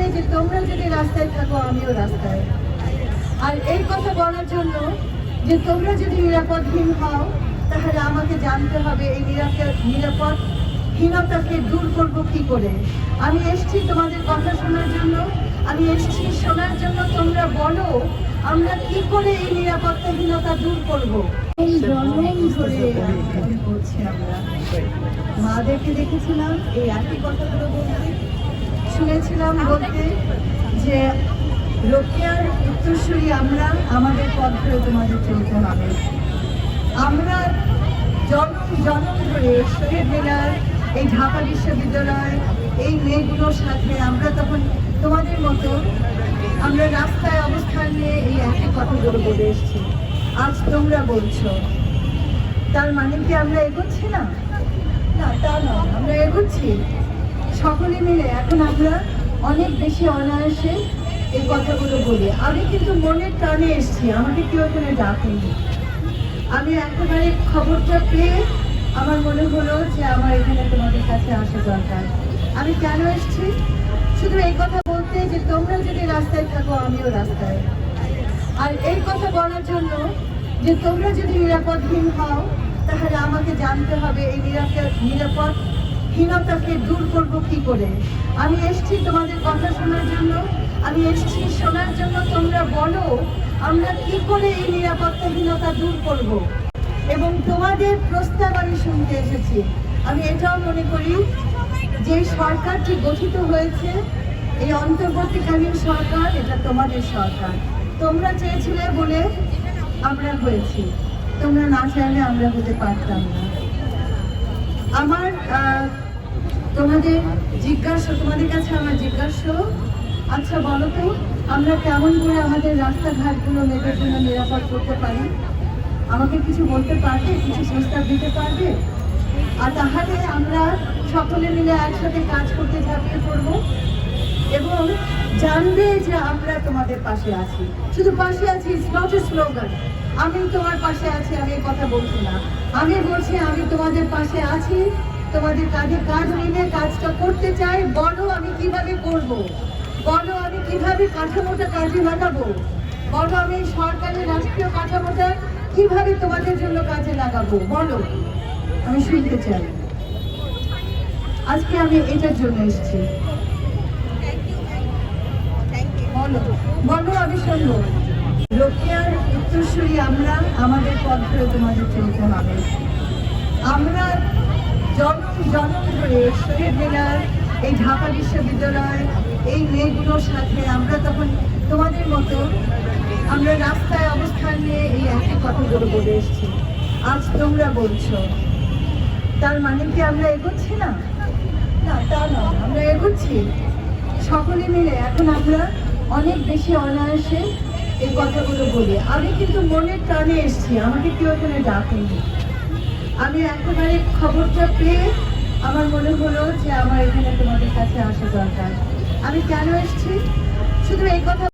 বলতে যে তোমরা যদি রাস্তায় থাকো, আমিও রাস্তায়। আর এই কথা বলার জন্য যে তোমরা যদি নিরাপদহীন হও, তাহলে আমাকে জানতে হবে এই নিরাপদ, নিরাপদহীনতাকে দূর করব কি করে। আমি এসেছি তোমাদের কথা শোনার জন্য, আমি এসেছি শোনার জন্য, তোমরা বলো, আমরা কি করে এই নিরাপত্তাহীনতা দূর করব? এই জন্ম ধরে বলছি আমরা। মাদেরকে দেখেছিলাম, এই একই কথাগুলো বলতে। শুনেছিলাম বলতে যে রোকেয়ার উত্তরসূরি আমরা, আমাদের পথ ধরে তোমাদের চলতে হবে। আমরা জনম জনম ধরে শহীদ মিনার, এই ঢাকা বিশ্ববিদ্যালয়, এই মেয়েগুলোর সাথে আমরা তখন তোমাদের মতো আমরা রাস্তায় অবস্থান নিয়ে এই একই কথাগুলো বলে এসেছি। আজ তোমরা বলছো, তার মানে কি আমরা এগোচ্ছি না? না, তা নয় আমরা এগোচ্ছি। সকলে মিলে এখন আমরা অনেক বেশি অনায়াসে এই কথাগুলো বলি। আমি কিন্তু মনের টানে এসেছি, আমাকে কেউ এখানে ডাকেনি। আমি একেবারে খবরটা পেয়ে আমার মনে হলো যে আমার এখানে তোমাদের কাছে আসা দরকার। আমি কেন এসেছি? শুধু এই কথা বলতে যে তোমরা যদি রাস্তায় থাকো, আমিও রাস্তায়। আর এই কথা বলার জন্য যে তোমরা যদি নিরাপদহীন হও, তাহলে আমাকে জানতে হবে এই নিরাপদ নিরাপদহীনতাকে দূর করব কি করে? আমি এসছি তোমাদের কথা শোনার জন্য, আমি এসছি শোনার জন্য, তোমরা বলো, আমরা কি করে এই নিরাপত্তাহীনতা দূর করব? এবং তোমাদের প্রস্তাব আমি শুনতে এসেছি। আমি এটাও মনে করি, যে সরকারটি গঠিত হয়েছে, এই অন্তর্বর্তীকালীন সরকার, এটা তোমাদের সরকার। তোমরা চেয়েছিলে বলে আমরা হয়েছি। তোমরা না চাইলে আমরা হতে পারতাম না। আমার তোমাদের জিজ্ঞাসা, তোমাদের কাছে আমার জিজ্ঞাসা আচ্ছা বলো তো, আমরা কেমন করে আমাদের রাস্তাঘাটগুলো মেয়েদের জন্য নিরাপদ করতে পারি? আমাকে কিছু বলতে পারবে? কিছু প্রস্তাব দিতে পারবে? আর তাহলে আমরা সকলে মিলে একসাথে কাজ করতে ঝাঁপিয়ে পড়ব এবং জানবে যে আমরা তোমাদের পাশে আছি। শুধু পাশে আছি ইটস নট এ স্লোগান আমি তোমার পাশে আছি, আমি কথা বলছি না। আমি বলছি, আমি তোমাদের পাশে আছি, তোমাদের কাঁধে কাজ মিলে কাজটা করতে চাই। বলো আমি কীভাবে করব। বলো আমি কীভাবে কাঠামোটা কাজে লাগাবো? বলো আমি সরকারের রাষ্ট্রীয় কাঠামোটা কীভাবে তোমাদের জন্য কাজে লাগাবো? বলো, আমি শুনতে চাই। আজকে আমি এটার জন্য এসেছি। বলো বলো আমি শুনব। রোকেয়ার উত্তরসূরি আমরা, আমাদের পথ ধরে তোমাদের চলতে হবে। আমরা জনম জনম ধরে শহীদ মিনার, এই ঢাকা বিশ্ববিদ্যালয়, এই মেয়েগুলোর সাথে আমরা তখন তোমাদের মতো আমরা রাস্তায় অবস্থান নিয়ে এই একই কথাগুলো বলে এসেছি। আজ তোমরা বলছো, তার মানে কি আমরা এগোচ্ছি না? না, তা নয়, আমরা এগোচ্ছি। সকলে মিলে এখন আমরা অনেক বেশি অনায়াসে এই কথাগুলো বলি। আমি কিন্তু মনের টানে এসছি, আমাকে কেউ এখানে ডাকেনি। আমি একেবারে খবরটা পেয়ে আমার মনে হলো যে আমার এখানে তোমাদের কাছে আসা দরকার। আমি কেন এসছি? শুধু এই কথা